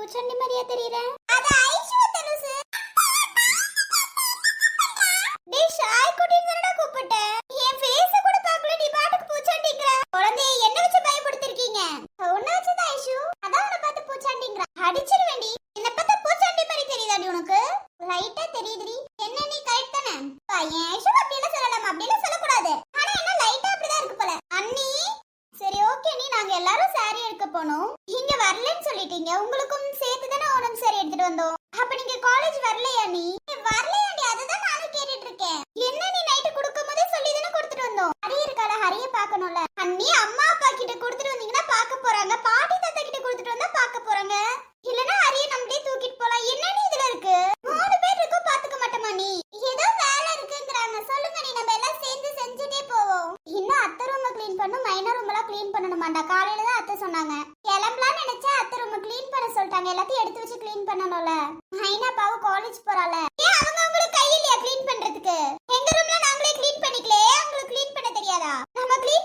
பூச்சாண்டி மாதிரியா தெரியல வந்தோம். அப்ப நீங்க காலேஜ் வரலையா நீ? வரல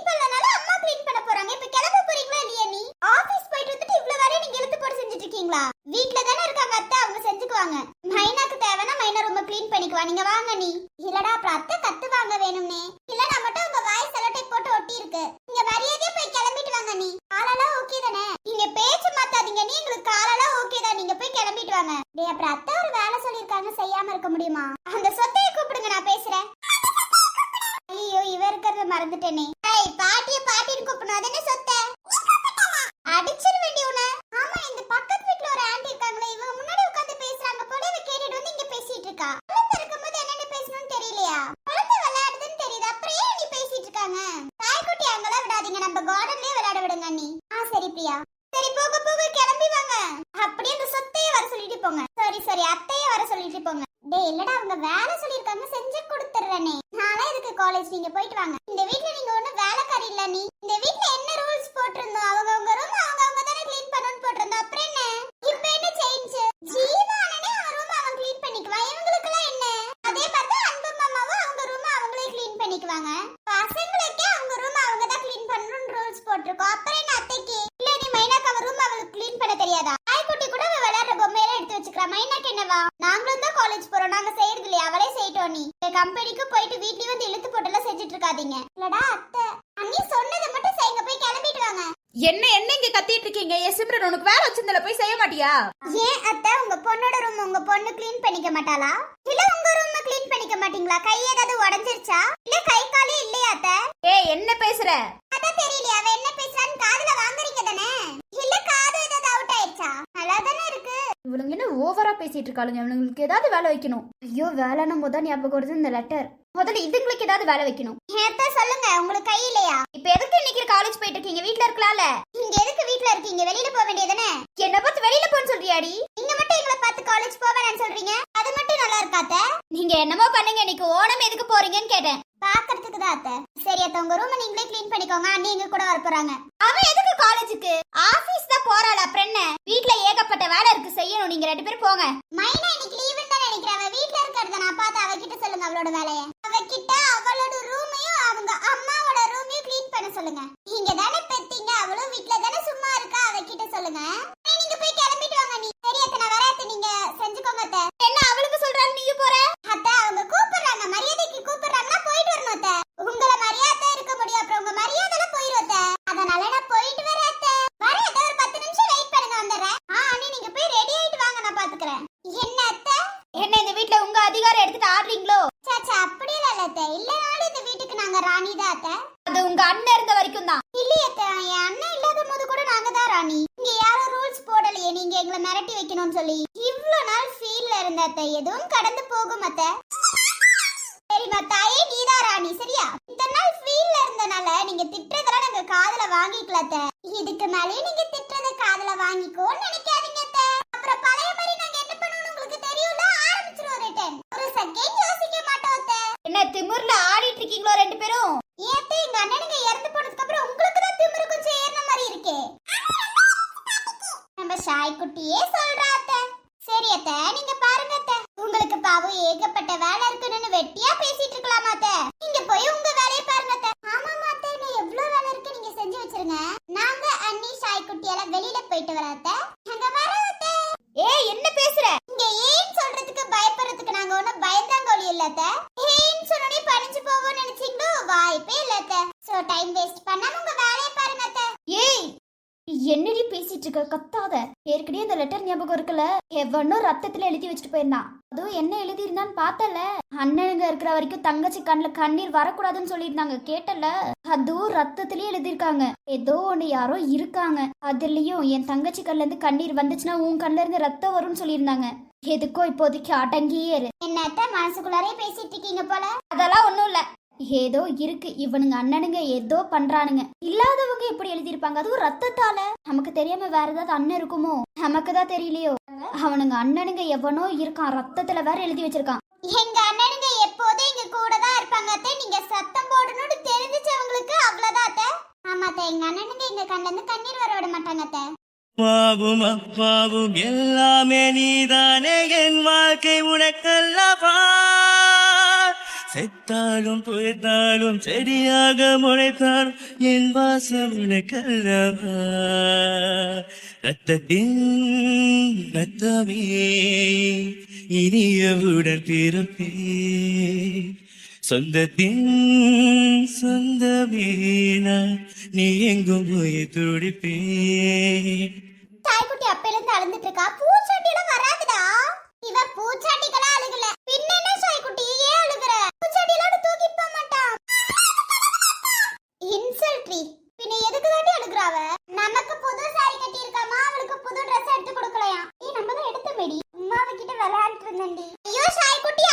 ¡Pípalo, no Bye. எதுக்கு கத்திட்டு இருக்கீங்க. ஏ உனக்கு வேலை வச்சிருந்தல போய் செய்ய மாட்டியா? ஏன் அத்தை உங்க பொண்ணோட ரூம் உங்க பொண்ணு கிளீன் பண்ணிக்க மாட்டாளா? இல்ல உங்க ரூம் கிளீன் பண்ணிக்க மாட்டீங்களா? கை ஏதாவது உடைஞ்சிருச்சா? இல்ல கை காலே இல்லையா அத்தை? ஏய் என்ன பேசுற? அத தெரியலையா அவ என்ன பேசுறான்னு காதுல வாங்குறீங்க தானே? இல்ல காது ஏதாவது அவுட் ஆயிடுச்சா? நல்லா தானே இருக்கு. இவளுங்க என்ன ஓவரா பேசிட்டு இருக்காளுங்க? இவங்களுக்கு ஏதாவது வேலை வைக்கணும். ஐயோ வேலைன்னு முதல் ஞாபகம் வருது இந்த லெட்டர் முதல்ல இதுங்களுக்கு ஏதாவது வேலை வைக்கணும். ஏத்த சொல்லுங்க உங்களுக்கு கை இல்லையா? இப்ப எதுக்கு இன்னைக்கு காலேஜ் போயிட்டு இருக்கீங்க? வீட்ல இருக்கலாம்ல. நீங்க எதுக்கு வீட்ல இருக்கீங்க? வெளியில போக வேண்டியதானே என்ன பார்த்து வெளியில போன்னு சொல்றியாடி? நீங்க மட்டும் எங்களை பார்த்து காலேஜ் போவேன்னு சொல்றீங்க. அது மட்டும் நல்லா இருக்காத்த? நீங்க என்னமோ பண்ணுங்க இன்னைக்கு ஓணம் எதுக்கு போறீங்கன்னு கேட்டேன். பாக்குறதுக்கு தான் அத்தை. சரி அத்தை உங்க ரூம் நீங்களே கிளீன் பண்ணிக்கோங்க. நீங்க கூட வரப்போறாங்க. போறாங்க அவ எதுக்கு காலேஜுக்கு ஆபீஸ் தான் போறாள அப்புறம் என்ன வீட்ல ஏகப்பட்ட வேலை இருக்கு செய்யணும். நீங்க ரெண்டு பேரும் போங்க. மைனா இன்னைக்கு லீவு தான் நினைக்கிறேன் அவ வீட்ல இருக்கிறத நான் பார்த்து அவகிட்ட சொல்லுங்க அவளோட வேலைய. அவகிட்ட அவளோட ரூமையும் அவங்க அம்மாவோட ரூமையும் கிளீன் பண்ண சொல்லுங்க. நீங்க தானே பெத்தீங்க அவளும் வீட்ல தானே சும்மா இருக்கா? அவகிட்ட சொல்லுங்க. நீங்க போய் கிளம்பிட்டு வாங்க நீ வாங்கிக்கலாத்த. இதுக்கு மேலே நீங்க திட்டுறத காதல வாங்கிக்கோன்னு நினைக்காதீங்க. இல்லத்த. ஹேன்னு சொன்னே படிஞ்சு போவோம்னு நினைச்சீங்களோ? வாய்ப்பே இல்லத்த சோ டைம் வேஸ்ட் பண்ணாம உங்க வேலையை பாருங்க அத்த. ஏய் என்னடி பேசிட்டு இருக்க? கத்தாத. ஏற்கனவே இந்த லெட்டர் ஞாபகம் இருக்குல்ல? எவனோ ரத்தத்துல எழுதி வச்சுட்டு போயிருந்தான் அதுவும் என்ன எழுதி இருந்தான்னு பார்த்தல. அண்ணனுங்க இருக்கிற வரைக்கும் தங்கச்சி கண்ணுல கண்ணீர் வரக்கூடாதுன்னு சொல்லியிருந்தாங்க. கேட்டல? அதுவும் ரத்தத்திலயே எழுதியிருக்காங்க. ஏதோ ஒண்ணு யாரோ இருக்காங்க. அதுலயும் என் தங்கச்சி கண்ல இருந்து கண்ணீர் வந்துச்சுன்னா உன் கண்ல இருந்து ரத்தம் வரும்னு சொல்லியிருந்தாங்க. எதுக்கோ இப்போதைக்கு அடங்கியே இரு என்ன அத்தை மனசுக்குள்ளாரே பேசிட்டு இருக்கீங்க போல? அதெல்லாம் ஒண்ணும் இல்ல. ஏதோ இருக்கு. இவனுங்க அண்ணனுங்க ஏதோ பண்றானுங்க. இல்லாதவங்க எப்படி எழுதியிருப்பாங்க. அதுவும் ரத்தத்தால. நமக்கு தெரியாம வேற ஏதாவது அண்ணன் இருக்குமோ? நமக்கு தான் தெரியலையோ? அவனுங்க அண்ணனுங்க எவனோ இருக்கான். ரத்தத்துல வேற எழுதி வச்சிருக்கான். எங்க அண்ணனுங்க எப்போதும் எங்க கூட தான் இருப்பாங்க அத்தை. நீங்க சத்தம் போடணும்னு தெரிஞ்சிச்சவங்களுக்கு அவ்வளவுதான் அத்தை. ஆமா அத்தை. எங்க அண்ணனுங்க எங்க கண்ணுல இருந்து கண்ணீர் வர விட மாட்டாங்க அத்தை. அப்பாவும் அப்பாவும் எல்லாமே நீதானே என் வாழ்க்கை உனக்கல்லவா? செத்தாலும் புயத்தாலும் செடியாக முளைத்தாலும் என் வாசம் உனக்கல்லவா? ரத்தத்தின் ரத்தமே இனியவுடன் பிறப்பே சொந்தத்தின் சொந்தமே நான் நீ எங்கும் போய் துடிப்பேன். தாய்க்குட்டி அப்பையில இருந்து அழுந்துட்டு இருக்கா? பூச்சாட்டி எல்லாம் வராதுடா. இவ பூச்சாட்டிக்கெல்லாம் அழுகல. பின்ன என்ன சாய்க்குட்டி ஏன் அழுகுற? பூச்சாட்டி எல்லாம் போக மாட்டான் இன்சல்ட்ரி பின்ன எதுக்கு தாண்டி அழுகுறாவ நமக்கு புது சாரி கட்டி இருக்காமா அவளுக்கு புது ட்ரெஸ் எடுத்து கொடுக்கலையா? ஏ நம்ம தான் எடுத்த மேடி அம்மாவை கிட்ட விளையாண்டு இருந்தேன்டி. ஐயோ சாய்க்குட்டி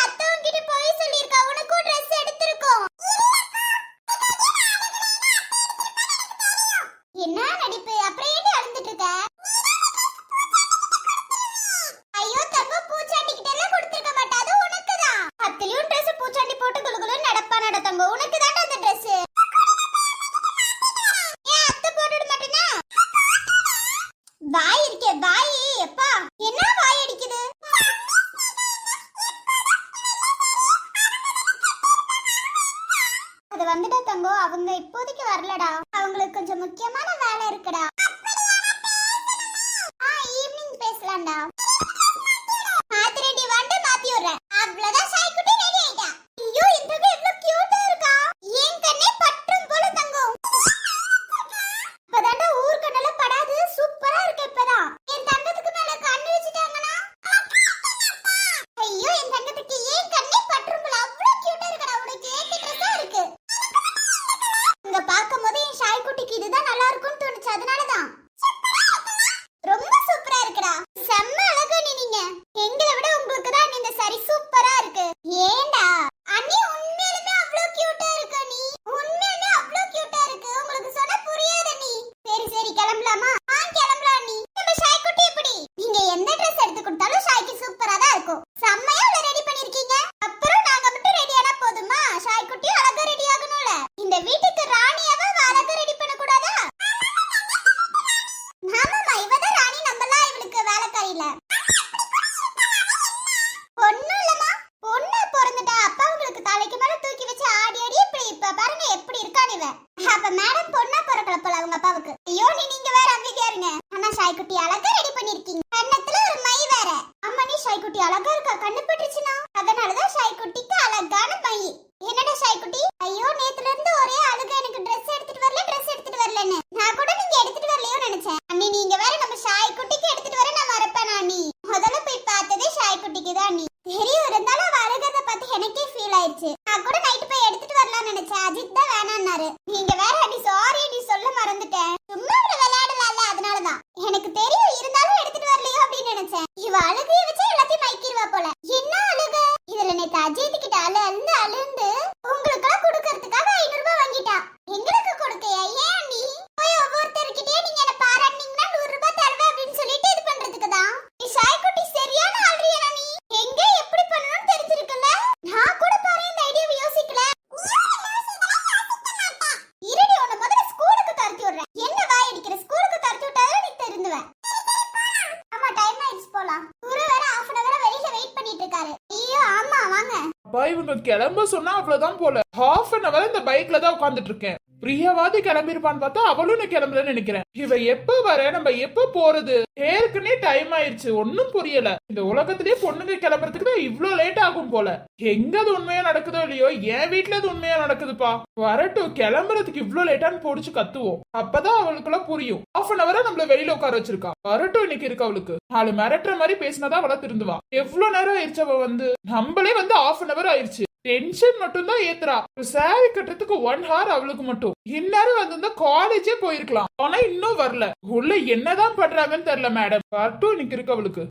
இவங்க கிளம்ப சொன்னா அவ்வளவுதான் போல. ஹாஃப் அன் அவர் இந்த பைக்ல தான் உட்காந்துட்டு இருக்கேன் பிரியாவாது கிளம்பிருப்பான்னு பார்த்தா அவளும் நான் கிளம்பலன்னு நினைக்கிறேன். இவ எப்ப வர நம்ம எப்ப போறது? ஏற்கனவே டைம் ஆயிடுச்சு ஒன்னும் புரியல. இந்த உலகத்திலேயே பொண்ணுங்க கிளம்புறதுக்கு தான் இவ்வளோ லேட் ஆகும் போல. எங்க அது உண்மையா நடக்குதோ இல்லையோ என் வீட்டுல அது உண்மையா நடக்குதுப்பா. வரட்டும் கிளம்புறதுக்கு இவ்வளோ லேட்டான்னு பொடிச்சு கத்துவோம். அப்பதான் அவளுக்குள்ள புரியும். ஹாஃப் அன் அவரா நம்மள வெளியில உட்கார வச்சிருக்கா. வரட்டும் இன்னைக்கு இருக்கு அவளுக்கு. நாலு மிரட்டுற மாதிரி பேசினாதான் அவளா திருந்துவா. எவ்வளவு நேரம் ஆயிடுச்சு அவ வந்து? நம்மளே வந்து ஹாஃப் அன் அவர் ஆயிடுச்சு. டென்ஷன் மட்டும் தான் ஏத்துறா. சாரி கட்டுறதுக்கு ஒன் ஹவர் அவளுக்கு மட்டும். இந்நேரம் வந்திருந்தா காலேஜே போயிருக்கலாம். ஆனா இன்னும் வரல. உள்ள என்னதான் பண்றாங்கன்னு தெரியல மேடம் வரட்டும் இன்னைக்கு இருக்கு அவளுக்கு.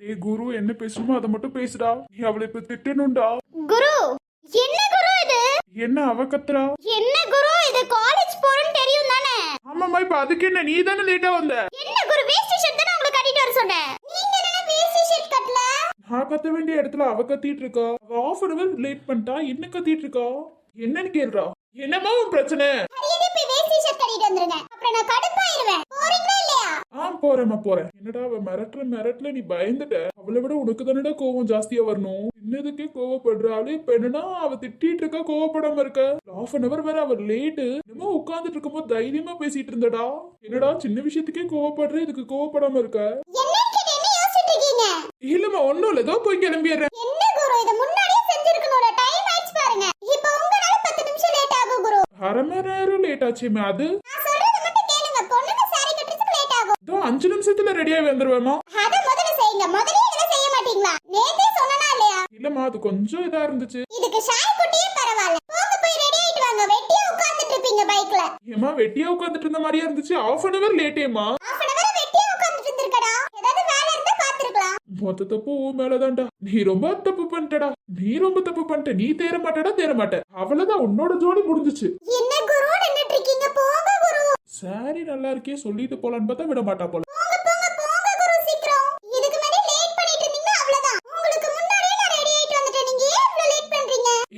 டேய் குரு என்ன பேசணுமோ அதை மட்டும் பேசுடா. நீ அவளை இப்ப திட்டணும்டா. குரு என்ன குரு இது? என்ன அவ கத்துறா? என்ன குரு இது காலேஜ் போறேன்னு தெரியும் தானே? ஆமாமா இப்ப அதுக்கு என்ன நீ தானே லேட்டா வந்த? என்ன குரு வேஷ்டி ஷர்ட் தானே உங்களுக்கு கட்டிட்டு வர சொன்னேன் நீங்க என்ன வேஷ்டி ஷர்ட் கட்டல? நான் கத்த வேண்டிய இடத்துல அவ கத்திட்டு இருக்கா? அவ ஆஃப் அன் அவர் லேட் பண்ணிட்டா என்ன கத்திட்டு இருக்கா? என்னன்னு கேள்றா என்னமா உன் பிரச்சனை? வேஷ்டி ஷர்ட் கட்டிட்டு வந்துருங்க. அப்புறம் நான் கடுப்பாயிருவேன். போறேம்மா போறேன். என்னடா அவ மிரட்டுற மிரட்டல நீ பயந்துட்ட? அவளை விட உனக்கு தானடா கோவம் ஜாஸ்தியா வரணும்? என்னதுக்கே கோவப்படுறாளு இப்ப என்னன்னா அவ திட்டிட்டு இருக்கா கோவப்படாம இருக்க? ஹாஃப் அன் அவர் வேற அவ லேட்டு என்னமோ உட்கார்ந்துட்டு இருக்கும்போது தைரியமா பேசிட்டு இருந்தடா. என்னடா சின்ன விஷயத்துக்கே கோவப்படுற? இதுக்கு கோவப்படாம இருக்க? இல்லம்மா ஒண்ணும் இல்ல. ஏதோ போய் கிளம்பிடுறேன். அரை மணி நேரம் லேட் ஆச்சுமே அது நான் சொல்றத மட்டும் கேளுங்க பொண்ணுங்க சாரி கட்டுறதுக்கு லேட் ஆகும் இதோ அஞ்சு நிமிஷத்துல ரெடியாகி வந்துருவேமா அத முதல்ல செய்யுங்க. முதல்லயே இதெல்லாம் செய்ய மாட்டீங்களா? நேத்தே சொன்னனா இல்லையா? இல்லம்மா அது கொஞ்சம் இதா இருந்துச்சு. இதுக்கு ஷாய் குட்டியே பரவாயில்ல. போங்க போய் ரெடி ஆயிட்டு வாங்க. வெட்டியா உட்கார்ந்துட்டு இருப்பீங்க பைக்ல ஏமா வெட்டியா உட்காந்துட்டு இருந்த மாதிரியா இருந்துச்சு. ஆஃப் அன் அவர் லேட்டேமா half அன் அவர் வெட்டியா உட்கார்ந்துட்டு இருந்திருக்கடா. ஏதாவது வேலை இருந்தா பாத்துருக்கலாம். மொத்த தப்பு உன் மேலதான்டா. நீ ரொம்ப தப்பு பண்ணிட்டடா. நீ ரொம்ப தப்பு பண்ணிட்ட. நீ தேர மாட்டடா தேர மாட்ட. அவ்வளவுதான். உன்னோட ஜோடி முடிஞ்சுச்சு. என்ன குரு நின்னுட்டு இருக்கீங்க? போங்க சாரி நல்லா இருக்கே. சொல்லிட்டு போலான்னு பார்த்தா விட மாட்டா போல.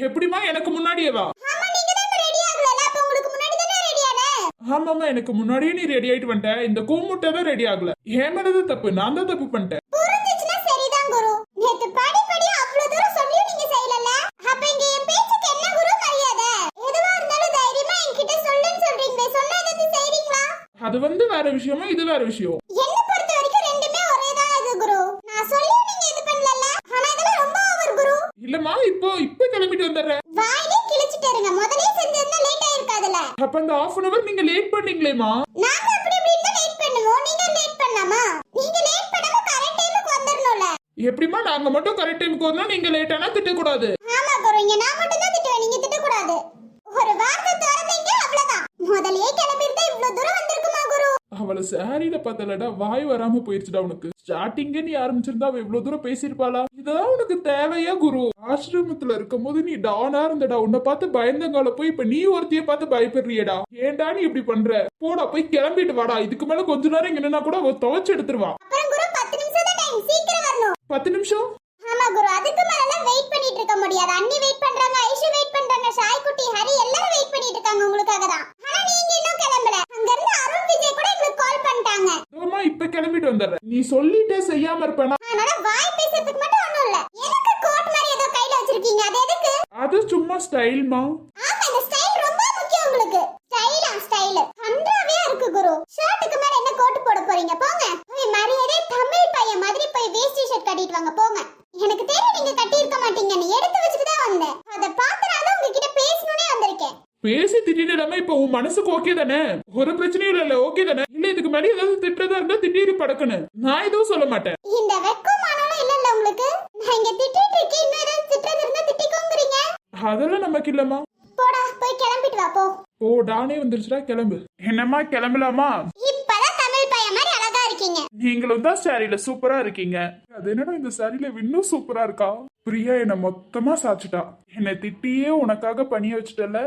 எப்படிமா எனக்கு முன்னாடியே வா ஆமாமா எனக்கு முன்னாடியே நீ ரெடி ஆயிட்டு வந்துட்ட. இந்த கூமுட்டை தான் ரெடி ஆகல. ஏன் மேலது தப்பு? நான் தான் தப்பு பண்ணிட்டேன் புரிஞ்சுச்சுன்னா சரிதான் குரு நேத்து படி படி அவ்வளவு தூரம் சொல்லியும் நீங்க செய்யலல அப்ப இங்க என் பேச்சுக்கு என்ன குரு மரியாதை எதுவா இருந்தாலும் தைரியமா என்கிட்ட சொல்லுன்னு சொல்றீங்களே சொன்னா எதாவது செய்றீங்களா அது வந்து வேற விஷயமா இது வேற விஷயம் என்ன பொறுத்த வரைக்கும் ரெண்டுமே ஒரே தான் இது குரு நான் சொல்லியும் நீங்க இது பண்ணலல ஆனா இதெல்லாம் ரொம்ப ஓவர் குரு. இல்லம்மா இப்போ இப்போ கிளம்பிட்டு வந்துடுறேன். வாயிலே கிழிச்சிட்டு இருங்க முதல்லயே செஞ்சிருந்தா லேட் ஆயிருக்காதுல அப்ப அந்த ஆஃப் அன் அவர் நீங்க லேட் பண்ணீங்களேமா நாங்க அப்படி இப்படி தான் லேட் பண்ணுவோம் நீங்க லேட் பண்ணாமா நீங்க லேட் பண்ணாம கரெக்ட் டைமுக்கு வந்துடணும்ல எப்படிமா நாங்க மட்டும் கரெக்ட் டைமுக்கு வரணும் நீங்க லேட் ஆனா திட்டக்கூடாது ஆமா குரு இங்க நான் மட்டும் தான் திட்டுவேன் நீங்க திட்டக்கூடாது ஒரு வார்த்தை திறந்தீங்க அவ்வளவுதான் முதல்லயே கிளம்பிருந்தா இவ்வளவு தூரம் வந்திருக்குமா குரு அவளை சாரியில பார்த்தலடா வாய் வராம போயிருச்சுடா உனக்கு. ஸ்டார்டிங்கே நீ ஆரம்பிச்சிருந்தா அவ இவ்வளவு தூரம் பேசியிருப்பாளா? இதெல்லாம் உனக்கு தேவையா குரு? ஆசிரமத்துல இருக்கும் போது நீ டானா இருந்தடா. உன்னை பார்த்து பயந்தங்கால போய் இப்ப நீ ஒருத்திய பார்த்து பயப்படுறியடா. ஏன்டா நீ இப்படி பண்ற? போடா போய் கிளம்பிட்டு வாடா. இதுக்கு மேல கொஞ்ச நேரம் இங்க நின்னா கூட துவைச்சு எடுத்துருவா. பத்து நிமிஷம்? ஆமா குரு அதுக்கு மேல வெயிட் பண்ணிட்டு இருக்க முடியாது. அண்ணி வெயிட் பண்றாங்க ஐஷு வெயிட் பண்றாங்க ஷாய் குட்டி ஹரி எல்லாரும் வெயிட் பண்ணிட்டு இருக்காங்க உங்களுக்காக தான். ஆனா நீங்க இன்னும் கிளம்பல. அங்க இருந்து அருண் விஜய் கூட எங்களுக்கு கால் பண்ணிட்டாங்க. ஆமா இப்ப கிளம்பிட்டு வந்துடுறேன். நீ சொல்லிட்டே செய்யாம இருப்பேனா? அதனால வாய் பேசுறதுக்கு மட்டும் ஒண்ணும் இல்ல. எனக்கு கோட் மாதிரி ஏதோ கையில வச்சிருக்கீங்க? அது எதுக்கு? அது சும்மா ஸ்டைல்மா ஆமா இந்த ஸ்டைல் ரொம்ப முக்கியம் உங்களுக்கு. ஸ்டைலா ஸ்டைல் கன்றாவியா இருக்கு குரு. ஷர்ட்டுக்கு மேல என்ன கோட் போட போறீங்க? போங்க போய் மரியாதை தமிழ் பையன் மாதிரி போய் வேஷ்டி ஷர்ட் கட்டிட்டு வாங்க போங்க எனக்கு தெரியும் நீங்க கட்டி இருக்க மாட்டீங்கன்னு எடுத்து வச்சுட்டு தான் வந்தேன் அதை பார்த்தனால தான் உங்ககிட்ட பேசணும்னே வந்திருக்கேன் பேசி திட்டிடாம இப்ப உன் மனசுக்கு ஓகே தானே? ஒரு பிரச்சனையும் இல்ல ஓகே தானே? இல்ல இதுக்கு மேலே ஏதாவது திட்டுறதா இருந்தா திட்டிரு படக்குன்னு நான் எதுவும் சொல்ல மாட்டேன். இந்த வெக்கமானாலும் இல்லல்ல உங்களுக்கு? நான் இங்க திட்டிட்டு இருக்கேன். இன்னும் ஏதாவது திட்டுறது இருந்தா திட்டிக்கோங்கிறீங்க. அதெல்லாம் நமக்கு இல்லம்மா. போடா போய் கிளம்பிட்டு வா போ. ஓ டானே வந்துருச்சுடா கிளம்பு. என்னம்மா கிளம்பலாமா? இப்பதான் தமிழ் பையன் மாதிரி அழகா இருக்கீங்க. நீங்களும் தான் சாரியில சூப்பரா இருக்கீங்க. அது என்னடா இந்த சாரியில இன்னும் சூப்பரா இருக்கா? பிரியா என்ன மொத்தமா சாச்சுட்டா. என்னை திட்டியே உனக்காக பணிய வச்சுட்டல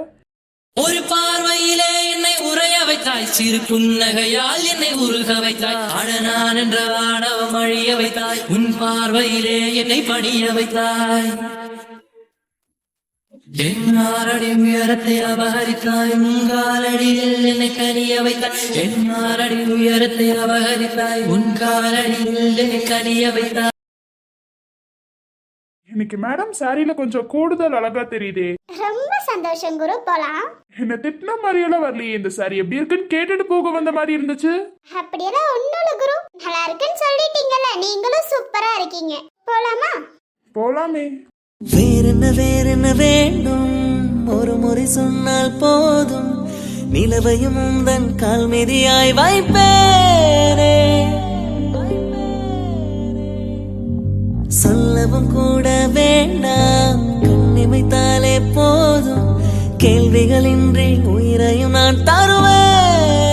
ஒரு பார்வையிலே என்னை உரைய வைத்தாய். சிறு புன்னகையால் என்னை உருக வைத்தாய். அழனான் என்ற வானவம் அழிய வைத்தாய். உன் பார்வையிலே என்னை பணிய வைத்தாய். என்னாரடி உயரத்தை அபகரித்தாய். உங்காலடியில் என்னை கனிய வைத்தாய். என் என்னாரடி உயரத்தை அபகரித்தாய். உன் காலடியில் என்னை கனிய வைத்தாய். இன்னைக்கு மேடம் சாரியில கொஞ்சம் கூடுதல் அழகா தெரியுதே. ரொம்ப சந்தோஷம் குரு போலாம். என்ன திட்டின மாதிரியெல்லாம் வரலையே இந்த சாரி எப்படி இருக்குன்னு கேட்டுட்டு போக வந்த மாதிரி இருந்துச்சு? அப்படியெல்லாம் ஒண்ணும் இல்ல குரு. நல்லா இருக்குன்னு சொல்லிட்டீங்கல்ல நீங்களும் சூப்பரா இருக்கீங்க. போலாமா? போலாமே. வேறென்ன வேறென்ன வேண்டும்? ஒரு முறை சொன்னால் போதும். நிலவையும் உந்தன் கால் மிதியாய் வைப்பேனே சொல்லவும் கூட வேண்டாம். கண்ணிமைத்தாலே போதும். கேள்விகளின்றி உயிரையும் நான் தருவேன்.